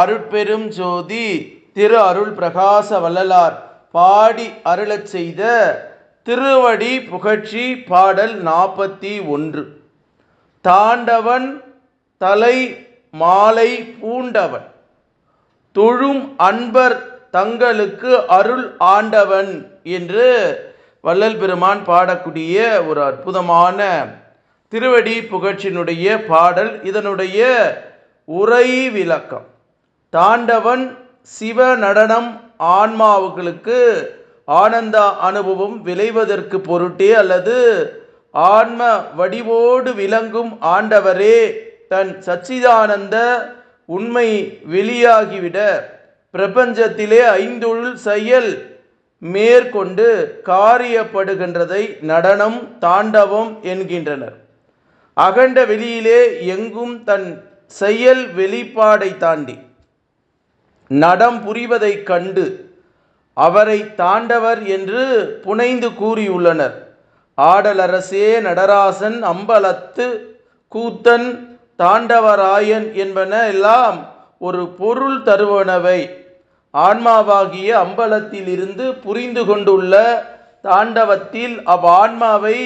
அருட்பெரும் ஜோதி திரு அருள் பிரகாச வள்ளலார் பாடி அருளச் செய்த திருவடி புகழ்ச்சி பாடல் நாற்பத்தி ஒன்று. தாண்டவன் தலை மாலை பூண்டவன். தொழும் அன்பர் தங்களுக்கு அருள் ஆண்டவன் என்று வள்ளல் பெருமான் பாடக்கூடிய ஒரு அற்புதமான திருவடி புகழ்ச்சியினுடைய பாடல் இதனுடைய உரை விளக்கம். தாண்டவன் சிவ நடனம் ஆன்மாவுகளுக்கு ஆனந்த அனுபவம் விளைவதற்கு பொருட்டே அல்லது ஆன்ம வடிவோடு விளங்கும் ஆண்டவரே தன் சச்சிதானந்த உண்மை வெளியாகிவிட பிரபஞ்சத்திலே ஐந்துள் செயல் மேற்கொண்டு காரியப்படுகின்றதை நடனம் தாண்டவம் என்கின்றனர். அகண்ட வெளியிலே எங்கும் தன் செயல் வெளிப்பாடை தாண்டி நடம் புரிவதைக் கண்டு அவரை தாண்டவர் என்று புனைந்து கூறியுள்ளனர். ஆடலரசே நடராசன் அம்பலத்து கூத்தன் தாண்டவராயன் என்பன எல்லாம் ஒரு பொருள் தருவனவை. ஆன்மாவாகிய அம்பலத்திலிருந்து புரிந்து கொண்டுள்ள தாண்டவத்தில் அவ்வான்மாவை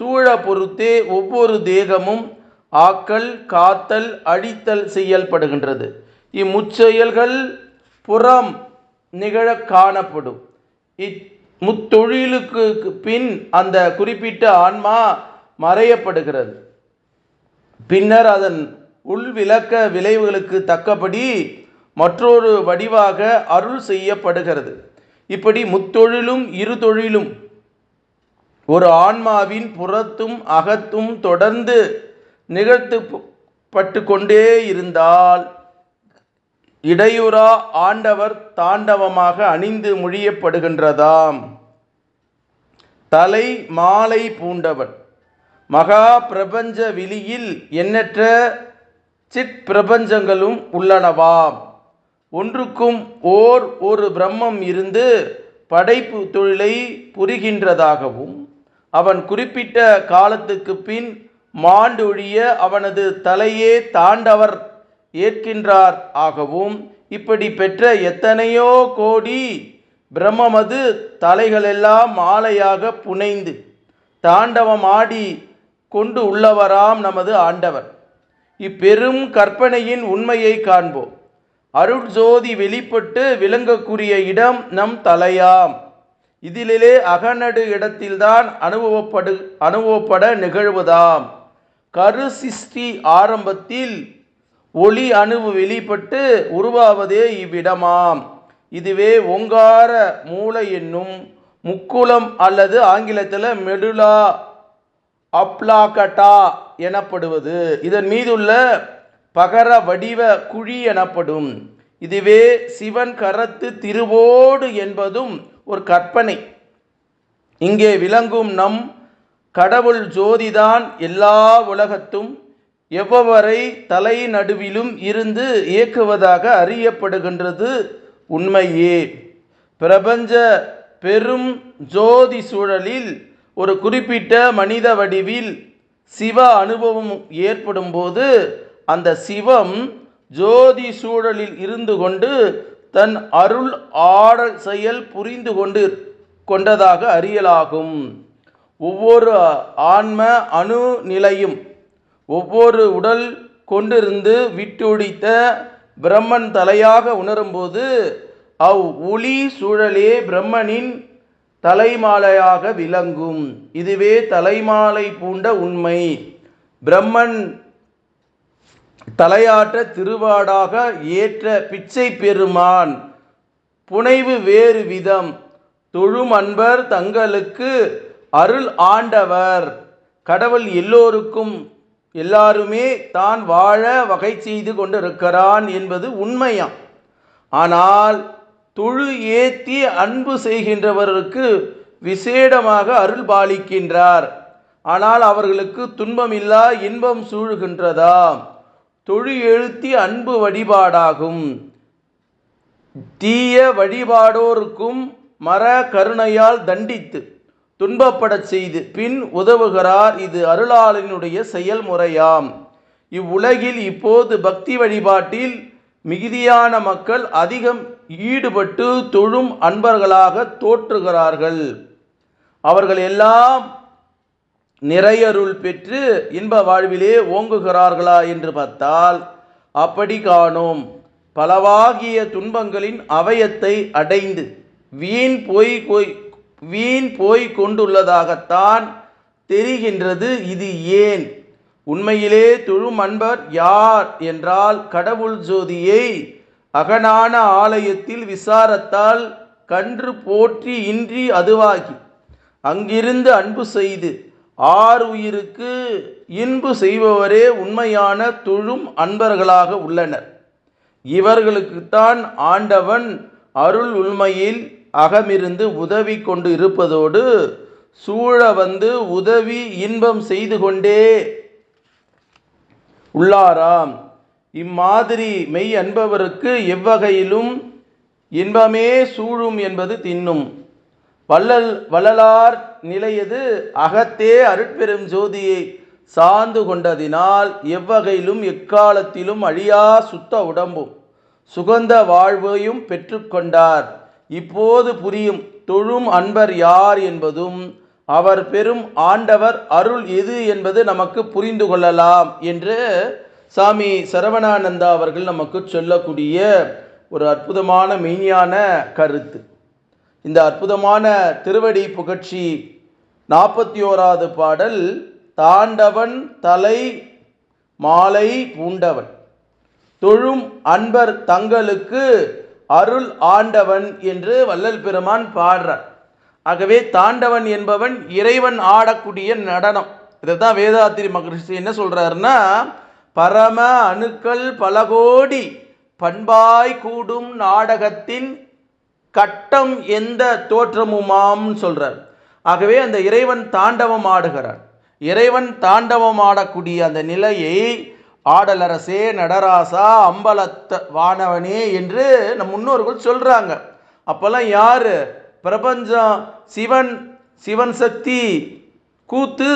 சூழ பொறுத்தே ஒவ்வொரு தேகமும் ஆக்கல் காத்தல் அழித்தல் செயல்படுகின்றது இம்முச்செயல்கள் புறம் நிகழ காணப்படும். இம்முத்தொழிலுக்கு பின் அந்த குறிப்பிட்ட ஆன்மா மறையப்படுகிறது. பின்னர் அதன் உள்விளக்க விளைவுகளுக்கு தக்கபடி மற்றொரு வடிவாக அருள் செய்யப்படுகிறது. இப்படி முத்தொழிலும் இரு தொழிலும் ஒரு ஆன்மாவின் புறத்தும் அகத்தும் தொடர்ந்து நிகழ்த்தப்பட்டு கொண்டே இருந்தால் இடையுறா ஆண்டவர் தாண்டவமாக அணிந்து மொழியப்படுகின்றதாம். தலை மாலை பூண்டவன். மகா பிரபஞ்ச விழியில் எண்ணற்ற சிற் பிரபஞ்சங்களும் உள்ளனவாம். ஒன்றுக்கும் ஓர் ஒரு பிரம்மம் இருந்து படைப்பு தொழிலை புரிகின்றதாகவும் அவன் குறிப்பிட்ட காலத்துக்கு பின் மாண்டொழிய அவனது தலையே தாண்டவர் ஏற்கின்றார் ஆகவும் இப்படி பெற்ற எத்தனையோ கோடி பிரம்மமது தலைகளெல்லாம் மாலையாக புனைந்து தாண்டவமாடி கொண்டு உள்ளவராம் நமது ஆண்டவர். இப்பெரும் கற்பனையின் உண்மையை காண்போம். அருட்ஜோதி வெளிப்பட்டு விளங்கக்கூடிய இடம் நம் தலையாம். இதிலே அகநடு இடத்தில்தான் அனுபவப்படு அனுபவப்பட நிகழ்வதாம். கரு சிருஷ்டி ஆரம்பத்தில் ஒளி அணுவு வெளிப்பட்டு உருவாவதே இவ்விடமாம். இதுவே ஓங்கார மூளை என்னும் முக்குளம் அல்லது ஆங்கிலத்தில் மெடுலா அப்லாகட்டா எனப்படுவது. இதன் மீதுள்ள பகர வடிவ குழி எனப்படும். இதுவே சிவன் கரத்து திருவோடு என்பதும் ஒரு கற்பனை. இங்கே விளங்கும் நம் கடவுள் ஜோதிதான் எல்லா உலகத்தும் எவ்வவரை தலை நடுவிலும் இருந்து இயக்குவதாக அறியப்படுகின்றது உண்மையே. பிரபஞ்ச பெரும் ஜோதி சூழலில் ஒரு குறிப்பிட்ட மனித வடிவில் சிவ அனுபவம் ஏற்படும் போது அந்த சிவம் ஜோதி சூழலில் இருந்து கொண்டு தன் அருள் ஆடல் செயல் புரிந்து கொண்டு கொண்டதாக அறியலாகும். ஒவ்வொரு ஆன்ம அணு நிலையும் ஒவ்வொரு உடல் கொண்டிருந்து விட்டொழித்த பிரம்மன் தலையாக உணரும்போது அவ் ஒளி சூழலே பிரம்மனின் தலைமாலையாக விளங்கும். இதுவே தலைமாலை பூண்ட உண்மை. பிரம்மன் தலையாற்ற திருவாடாக ஏற்ற பிச்சை பெருமான் புனைவு வேறு விதம். தொழும் அன்பர் தங்களுக்கு அருள் ஆண்டவர். கடவுள் எல்லோருக்கும் எல்லாருமே தான் வாழ வகை செய்து கொண்டிருக்கிறான் என்பது உண்மையாம். ஆனால் தொழு ஏத்தி அன்பு செய்கின்றவருக்கு விசேடமாக அருள் பாலிக்கின்றார். ஆனால் அவர்களுக்கு துன்பமில்லா இன்பம் சூழுகின்றதாம் தொழு எழுத்தி அன்பு வழிபாடாகும். தீய வழிபாடோருக்கும் மர கருணையால் தண்டித்து துன்பப்படச் செய்து பின் உதவுகிறார். இது அருளாளனுடைய செயல்முறையாம். இவ்வுலகில் இப்போது பக்தி வழிபாட்டில் மிகுதியான மக்கள் அதிகம் ஈடுபட்டு தொழும் அன்பர்களாக தோற்றுகிறார்கள். அவர்கள் எல்லாம் நிறையருள் பெற்று இன்ப வாழ்விலே ஓங்குகிறார்களா என்று பார்த்தால் அப்படி காணோம். பலவாகிய துன்பங்களின் அவயத்தை அடைந்து வீண் போய் போய் வீண் போய் கொண்டுள்ளதாகத்தான் தெரிகின்றது. இது ஏன்? உண்மையிலே தொழும் அன்பர் யார் என்றால் கடவுள் ஜோதியை அகனான ஆலயத்தில் விசாரத்தால் கன்று போற்றி இன்றி அதுவாகி அங்கிருந்து அன்பு செய்து ஆர் உயிருக்கு இன்பு செய்பவரே உண்மையான தொழும் அன்பர்களாக உள்ளனர். இவர்களுக்குத்தான் ஆண்டவன் அருள் உண்மையில் அகமிருந்து உதவி கொண்டு இருப்பதோடு சூழ வந்து உதவி இன்பம் செய்து கொண்டே உள்ளாராம். இம்மாதிரி மெய் அன்பவருக்கு எவ்வகையிலும் இன்பமே சூழும் என்பது தின்னும். வள்ளல் வள்ளலார் நிலையது அகத்தே அருட்பெரும் ஜோதியை சார்ந்து கொண்டதினால் எவ்வகையிலும் எக்காலத்திலும் அழியா சுத்த உடம்பும் சுகந்த வாழ்வையும் பெற்றுக்கொண்டார். இப்போது புரியும். தொழும் அன்பர் யார் என்பதும் அவர் பெரும் ஆண்டவர் அருள் எது என்பது நமக்கு புரிந்து கொள்ளலாம் என்று சாமி சரவணானந்தா அவர்கள் நமக்கு சொல்லக்கூடிய ஒரு அற்புதமான மெய்ஞான கருத்து. இந்த அற்புதமான திருவடி புகழ்ச்சி நாற்பத்தி ஓராவது பாடல் தாண்டவன் தலை மாலை பூண்டவன் தொழும் அன்பர் தங்களுக்கு அருள் ஆண்டவன் என்று வள்ளல் பெருமான் பாடுறார். ஆகவே தாண்டவன் என்பவன் இறைவன் ஆடக்கூடிய நடனம். இதை தான் வேதாத்திரி மகரிஷி என்ன சொல்கிறாருன்னா பரம அணுக்கள் பல கோடி பண்பாய் கூடும் நாடகத்தின் கட்டம் எந்த தோற்றமுமாம்னு சொல்கிறார் ஆகவே அந்த இறைவன் தாண்டவம் ஆடுகிறார். இறைவன் தாண்டவம் ஆடக்கூடிய அந்த நிலையை ஆடலரசே நடராசா அம்பலத்த வானவனே என்று நம் முன்னோர்கள் சொல்கிறாங்க அப்போல்லாம் யார்? பிரபஞ்சம் சிவன் சிவன் சக்தி கூத்து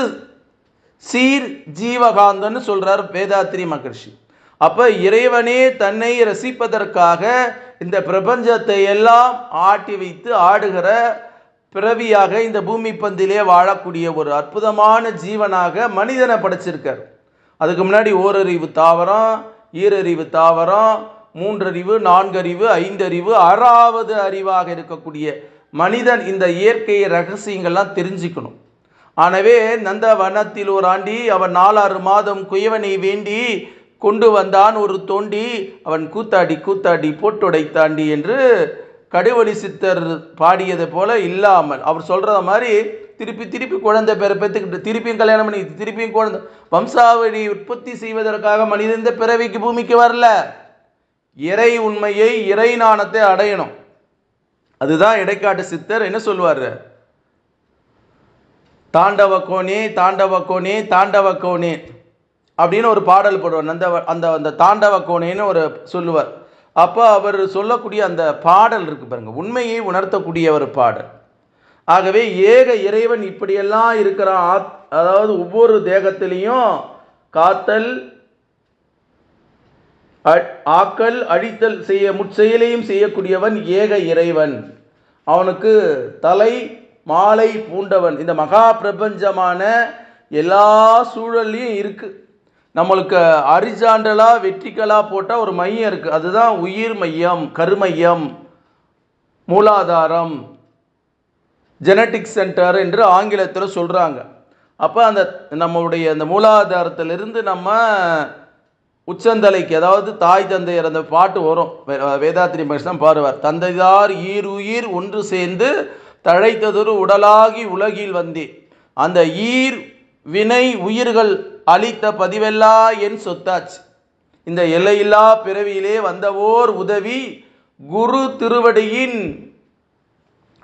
சீர் ஜீவகாந்தன்னு சொல்கிறார் வேதாத்திரி மகர்ஷி. அப்போ இறைவனே தன்னை ரசிப்பதற்காக இந்த பிரபஞ்சத்தை எல்லாம் ஆட்டி வைத்து ஆடுகிற பிறவியாக இந்த பூமி பந்திலே வாழக்கூடிய ஒரு அற்புதமான ஜீவனாக மனிதனை படைச்சிருக்கார். அதுக்கு முன்னாடி ஓரறிவு தாவரம் ஈரறிவு தாவரம் மூன்றறிவு நான்கறிவு ஐந்தறிவு ஆறாவது அறிவாக இருக்கக்கூடிய மனிதன் இந்த இயற்கை ரகசியங்கள்லாம் தெரிஞ்சுக்கணும். ஆனவே நந்த வனத்தில் ஒரு ஆண்டி அவன் நாலாறு மாதம் குயவனை வேண்டி கொண்டு வந்தான் ஒரு தோண்டி. அவன் கூத்தாடி கூத்தாடி போட்டுடைத்தாண்டி என்று கடுவழி சித்தர் பாடியது போல இல்லாமல் அவர் சொல்கிற மாதிரி திருப்பி திருப்பி குழந்தை பேரை பெற்றுக்கிட்டு திருப்பியும் கல்யாணம் பண்ணி திருப்பியும் குழந்தை. வம்சாவளி உற்பத்தி செய்வதற்காக மனிதன் இந்த பிறவிக்கு பூமிக்கு வரல. இறை உண்மையை இறை நாணத்தை அடையணும். அதுதான் இடைக்காட்டு சித்தர் என்ன சொல்வார்? தாண்டவ கோணே தாண்டவ கோணே தாண்டவ கோணே அப்படின்னு ஒரு பாடல் போடுவார். அந்த அந்த அந்த தாண்டவ கோணேன்னு ஒரு சொல்லுவார். அப்போ அவர் சொல்லக்கூடிய அந்த பாடல் இருக்கு பாருங்க. உண்மையை உணர்த்தக்கூடிய ஒரு பாடல். ஆகவே ஏக இறைவன் இப்படியெல்லாம் இருக்கிறான் ஆத்- அதாவது ஒவ்வொரு தேகத்திலையும் காத்தல் அ- ஆக்கல் அழித்தல் செய்ய முற்செயலையும் செய்யக்கூடியவன் ஏக இறைவன். அவனுக்கு தலை மாலை பூண்டவன். இந்த மகா பிரபஞ்சமான எல்லா சூழல்லையும் இருக்கு. நம்மளுக்கு அரிஜாண்டலா வெற்றிக்கலா போட்டால் ஒரு மையம் இருக்கு. அதுதான் உயிர் மையம் கருமையம் மூலாதாரம். ஜெனட்டிக் சென்டர் என்று ஆங்கிலத்தில் சொல்கிறாங்க அப்போ அந்த நம்மளுடைய அந்த மூலாதாரத்திலிருந்து நம்ம உச்சந்தலைக்கு அதாவது தாய் தந்தையர் அந்த பாட்டு வரும். வே- வேதாத்திரி மகேஷ் தான் பாடுவார். தந்தைதார் ஈர் உயிர் ஒன்று சேர்ந்து தழைத்ததொரு உடலாகி உலகில் வந்தே. அந்த ஈர் வினை உயிர்கள் அளித்த பதிவெல்லா என் சொத்தாச்சு. இந்த எல்லையில்லா பிறவியிலே வந்தவோர் உதவி குரு திருவடியின்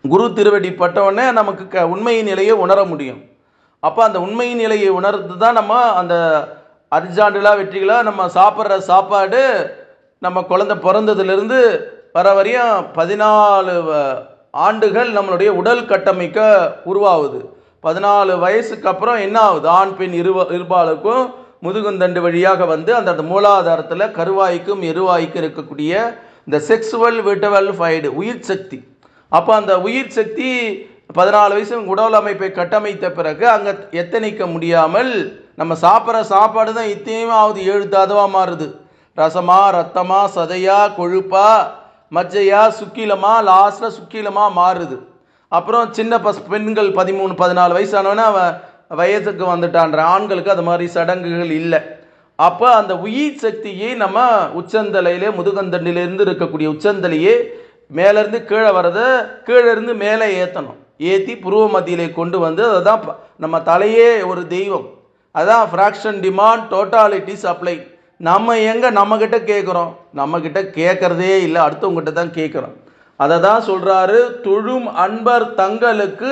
குரு திருவடி பட்டவுடனே நமக்கு க உண்மையின் நிலையை உணர முடியும். அப்போ அந்த உண்மையின் நிலையை உணர்ந்து தான் நம்ம அந்த அரிஜாண்டுலா வெற்றிகளாக நம்ம சாப்பிட்ற சாப்பாடு நம்ம குழந்தை பிறந்ததுலேருந்து வர வரையும் பதினாலு வ- ஆண்டுகள் நம்மளுடைய உடல் கட்டமைக்க உருவாகுது. பதினாலு வயசுக்கு அப்புறம் என்ன ஆகுது? ஆண் பெண் இருவ இருபாலுக்கும் முதுகுந்தண்டு வழியாக வந்து அந்த அந்த மூலாதாரத்தில் கருவாய்க்கும் எருவாய்க்கும் இருக்கக்கூடிய இந்த செக்ஸுவல் விட்டவல் ஃபைடு உயிர் சக்தி. அப்போ அந்த உயிர் சக்தி பதினாலு வயசு உடல் அமைப்பை கட்டமைத்த பிறகு அங்கே எத்தனைக்க முடியாமல் நம்ம சாப்பிட்ற சாப்பாடு தான் இத்தையும் ஆகுது? ஏழு தாதுவாக மாறுது. ரசமா ரத்தமா சதையா கொழுப்பா மஜ்ஜையா சுக்கிலமா லாஸ்ட்டில் சுக்கிலமா மாறுது. அப்புறம் சின்ன பஸ் பெண்கள் பதிமூணு பதினாலு வயசானவனே அவன் வயதுக்கு வந்துட்டான்ற ஆண்களுக்கு அது மாதிரி சடங்குகள் இல்லை. அப்போ அந்த உயிர் சக்தியை நம்ம உச்சந்தலையிலே முதுகந்தண்டிலிருந்து இருக்கக்கூடிய உச்சந்தலையே மேலேருந்து கீழே வர்றது கீழேருந்து மேலே ஏற்றணும் ஏற்றி புருவ மத்தியிலே கொண்டு வந்து அதுதான் தான் நம்ம தலையே ஒரு தெய்வம். அதான் ஃப்ராக்ஷன் டிமாண்ட் டோட்டாலிட்டி சப்ளை நம்ம எங்கே நம்மக்கிட்ட கேட்குறோம் நம்மக்கிட்ட கேட்குறதே இல்லை அடுத்தவங்ககிட்ட தான் கேட்குறோம் அதை தான் சொல்கிறாரு தொழும் அன்பர் தங்களுக்கு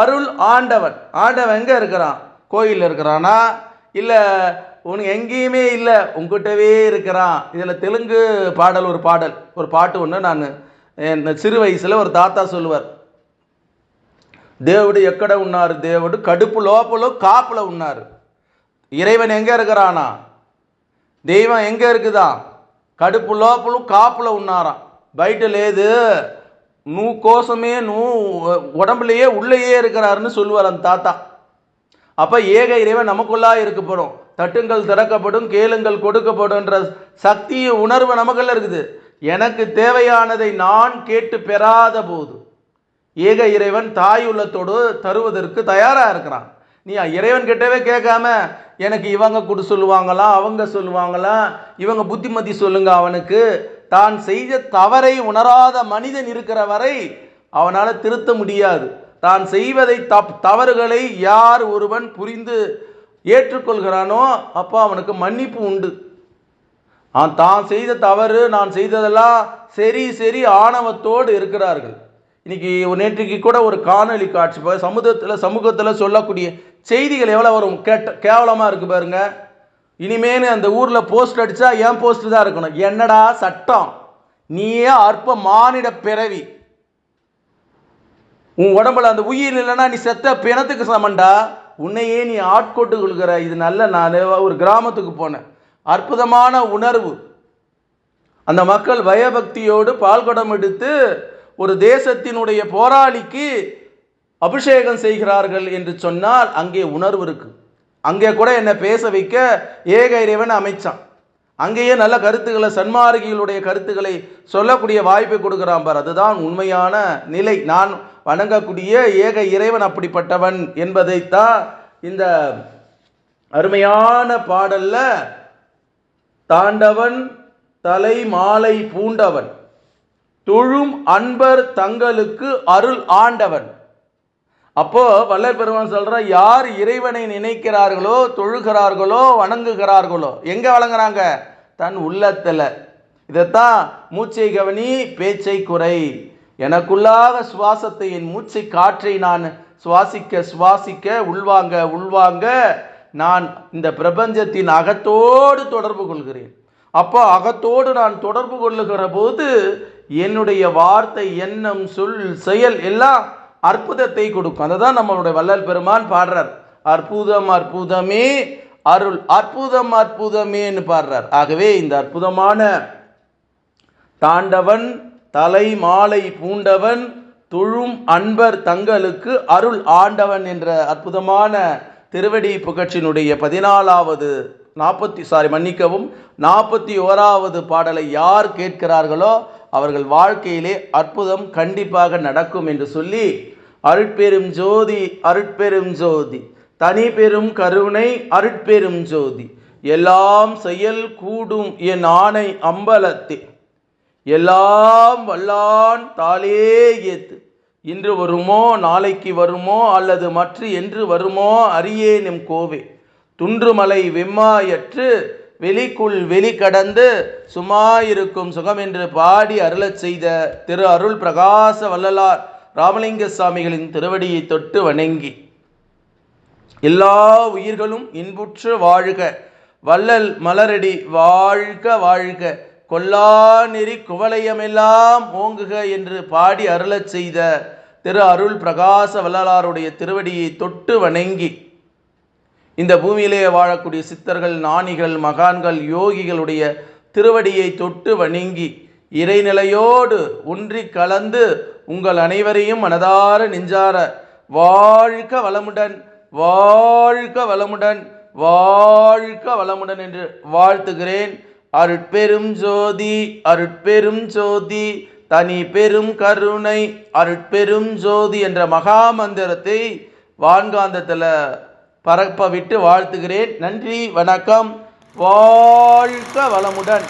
அருள் ஆண்டவன். ஆண்டவன் எங்கே இருக்கிறான்? கோயிலில் இருக்கிறானா? இல்லை உனக்கு எங்கேயுமே இல்லை உங்ககிட்டவே இருக்கிறான். இதில் தெலுங்கு பாடல் ஒரு பாடல் ஒரு பாட்டு ஒன்று நான் இந்த சிறு வயசில் ஒரு தாத்தா சொல்லுவார் தேவடு எக்கட உண்ணாரு? தேவடு கடுப்பு லோப்பலும் காப்பில் உண்ணாரு. இறைவன் எங்கே இருக்கிறானா? தெய்வம் எங்கே இருக்குதான் கடுப்பு லோப்பலும் காப்பில் உண்ணாராம். బయట లేదు நூ కోసమే నువ్వు உடம்புலையே உள்ளேயே இருக்கிறாருன்னு சொல்லுவார் அந்த தாத்தா. அப்போ ஏக இறைவன் நமக்குள்ளா இருக்கப்படும். தட்டுங்கள் திறக்கப்படும் கேளுங்கள் கொடுக்கப்படும்ன்ற சக்தி உணர்வு நமக்குள்ள இருக்குது. எனக்கு தேவையானதை நான் கேட்டு பெறாத போது ஏக இறைவன் தாய் உள்ளத்தோடு தருவதற்கு தயாராக இருக்கிறான். நீ இறைவன் கிட்டவே கேட்காம எனக்கு இவங்க கொடு சொல்லுவாங்களாம் அவங்க சொல்லுவாங்களாம் இவங்க புத்திமதி சொல்லுங்க அவனுக்கு. தான் செய்த தவறை உணராத மனிதன் இருக்கிற வரை அவனால் திருத்த முடியாது. தான் செய்வதை தப் தவறுகளை யார் ஒருவன் புரிந்து ஏற்றுக்கொள்கிறானோ அப்போ அவனுக்கு மன்னிப்பு உண்டு. தான் செய்த தவறு நான் செய்ததெல்லாம் சரி சரி ஆணவத்தோடு இருக்கிறார்கள். இன்னைக்கு நேற்றுக்கு கூட ஒரு காணொளி காட்சி சமூகத்தில் சமூகத்தில் சொல்லக்கூடிய செய்திகள் எவ்வளோ வரும்? கேட்ட கேவலமாக இருக்கு பாருங்க. இனிமேனு அந்த ஊரில் போஸ்ட் அடித்தா ஏன் போஸ்ட் தான் இருக்கணும்? என்னடா சட்டம்? நீயே அற்ப மானிட பிறவி. உன் உடம்புல அந்த உயிர் இல்லைன்னா நீ செத்த பிணத்துக்கு சமண்டா? உன்னையே நீ ஆட்கொண்டு கொள்கிற. இது நல்ல நான் ஒரு கிராமத்துக்கு போனேன். அற்புதமான உணர்வு. அந்த மக்கள் பயபக்தியோடு பால்குடம் எடுத்து ஒரு தேசத்தினுடைய போராளிக்கு அபிஷேகம் செய்கிறார்கள் என்று சொன்னால் அங்கே உணர்வு இருக்கு. அங்கே கூட என்னை பேச வைக்க ஏக இறைவன் அமைச்சான். அங்கேயே நல்ல கருத்துக்களை சன்மார்கிகளுடைய கருத்துக்களை சொல்லக்கூடிய வாய்ப்பை கொடுக்குறான் பார். அதுதான் உண்மையான நிலை. நான் வணங்கக்கூடிய ஏக இறைவன் அப்படிப்பட்டவன் என்பதைத்தான் இந்த அருமையான பாடலில் தாண்டவன் தலை மாலை பூண்டவன். தொழும் அன்பர் தங்களுக்கு அருள் ஆண்டவன். அப்போ வல்லர் பெருமான் சொல்ற யார் இறைவனை நினைக்கிறார்களோ தொழுகிறார்களோ வணங்குகிறார்களோ எங்க வழங்குறாங்க தன் உள்ளத்துல. இதைத்தான் மூச்சை கவனி பேச்சை குறை. எனக்குள்ளாக சுவாசத்தை என் மூச்சை காற்றை நான் சுவாசிக்க சுவாசிக்க உள்வாங்க உள்வாங்க நான் இந்த பிரபஞ்சத்தின் அகத்தோடு தொடர்பு கொள்கிறேன். அப்போ அகத்தோடு நான் தொடர்பு கொள்ளுகிற போது என்னுடைய வார்த்தை எண்ணம் சொல் செயல் எல்லாம் அற்புதத்தை கொடுக்கும். அதை தான் நம்மளுடைய வள்ளல் பெருமான் பாடுறார். அற்புதம் அற்புதமே அருள் அற்புதம் அற்புதமேன்னு பாடுறார். ஆகவே இந்த அற்புதமான தாண்டவன் தலை மாலை பூண்டவன் தொழும் அன்பர் தங்களுக்கு அருள் ஆண்டவன் என்ற அற்புதமான திருவடி புகழ்ச்சியினுடைய பதினாலாவது நாற்பத்தி சாரி மன்னிக்கவும் நாற்பத்தி ஓராவது பாடலை யார் கேட்கிறார்களோ அவர்கள் வாழ்க்கையிலே அற்புதம் கண்டிப்பாக நடக்கும் என்று சொல்லி அருட்பெரும் ஜோதி அருட்பெரும் ஜோதி தனி பெரும் கருணை அருட்பெரும் ஜோதி எல்லாம் செயல் கூடும் என் ஆணை அம்பலத்தே எல்லாம் வல்லான் தாளே ஏத்து இன்று வருமோ நாளைக்கு வருமோ அல்லது மற்ற என்று வருமோ அறியேனும் கோவே. துன்றுமலை வெம்மாயற்று வெளிக்குள் வெளி கடந்து சும்மா இருக்கும் சுகம் என்று பாடி அருளச் செய்த திரு அருள் பிரகாச வள்ளலார் ராமலிங்க சுவாமிகளின் திருவடியை தொட்டு வணங்கி. எல்லா உயிர்களும் இன்புற்று வாழ்க. வள்ளல் மலரடி வாழ்க வாழ்க. கொல்லா நெறி குவலயமெல்லாம் ஓங்குக என்று பாடி அருளச் செய்த திரு அருள் பிரகாச வள்ளலாருடைய திருவடியை தொட்டு வணங்கி இந்த பூமியிலே வாழக்கூடிய சித்தர்கள் நாணிகள் மகான்கள் யோகிகளுடைய திருவடியை தொட்டு வணங்கி இறைநிலையோடு ஒன்றி கலந்து உங்கள் அனைவரையும் மனதார நெஞ்சார வாழ்க வளமுடன் வாழ்க வளமுடன் வாழ்க வளமுடன் என்று வாழ்த்துகிறேன். அருட்பெரும் ஜோதி அருட்பெரும் ஜோதி தனி பெரும் கருணை அருட்பெரும் ஜோதி என்ற மகா மந்திரத்தை வான்காந்தத்தில் பரப்ப விட்டு வாழ்த்துகிறேன். நன்றி வணக்கம். வாழ்க வளமுடன்.